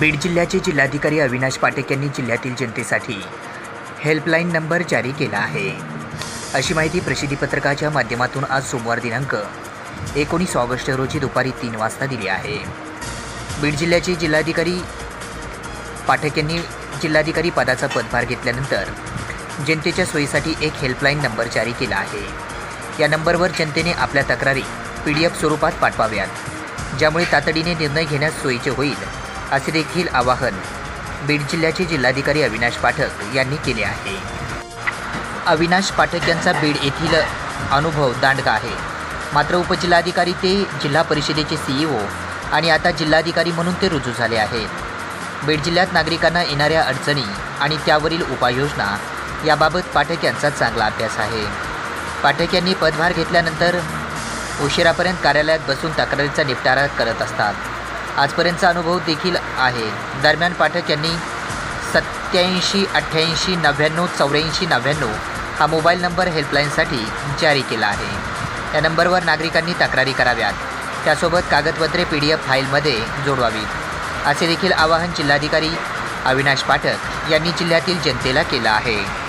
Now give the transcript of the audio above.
बीड जिल्ह्याचे जिल्हाधिकारी अविनाश पाटेक यांनी जिल्ह्यातील जनतेसाठी हेल्पलाईन नंबर जारी केला आहे. अशी माहिती प्रसिद्धीपत्रकाच्या माध्यमातून आज सोमवार दिनांक एकोणीस ऑगस्ट रोजी दुपारी तीन वाजता दिली आहे. बीड जिल्ह्याचे जिल्हाधिकारी पाठक यांनी जिल्हाधिकारी पदाचा पदभार घेतल्यानंतर जनतेच्या सोयीसाठी एक हेल्पलाईन नंबर जारी केला आहे. या नंबरवर जनतेने आपल्या तक्रारी पी डी एफ स्वरूपात पाठवाव्यात ज्यामुळे तातडीने निर्णय घेण्यास सोयीचे होईल. असे देखील आवाहन. बीड जिल्ह्याचे जिल्हाधिकारी अविनाश पाठक यांनी केले आहे. अविनाश पाठक यांचा बीड येथील अनुभव दांडगा आहे. मात्र उपजिल्हाधिकारी ते जिल्हा परिषदेचे सीईओ आणि आता जिल्हाधिकारी म्हणून ते रुजू झाले आहेत. बीड जिल्ह्यात नागरिकांना येणाऱ्या अडचणी आणि त्यावरील उपाययोजना याबाबत पाठक यांचा चांगला अभ्यास आहे. पाठक यांनी पदभार घेतल्यानंतर उशिरापर्यंत कार्यालयात बसून तक्रारीचा निपटारा करत असतात. आजपर्यंतचा अनुभव देखील आहे. दरम्यान पाठक यांनी सत्याऐंशी अठ्ठ्याऐंशी नव्याण्णव चौऱ्याऐंशी नव्याण्णव हा मोबाईल नंबर हेल्पलाईनसाठी जारी केला आहे. या नंबरवर नागरिकांनी तक्रारी कराव्यात. त्यासोबत कागदपत्रे पी डी एफ फाईलमध्ये जोडवावीत. असे देखील आवाहन जिल्हाधिकारी अविनाश पाठक यांनी जिल्ह्यातील जनतेला केलं आहे.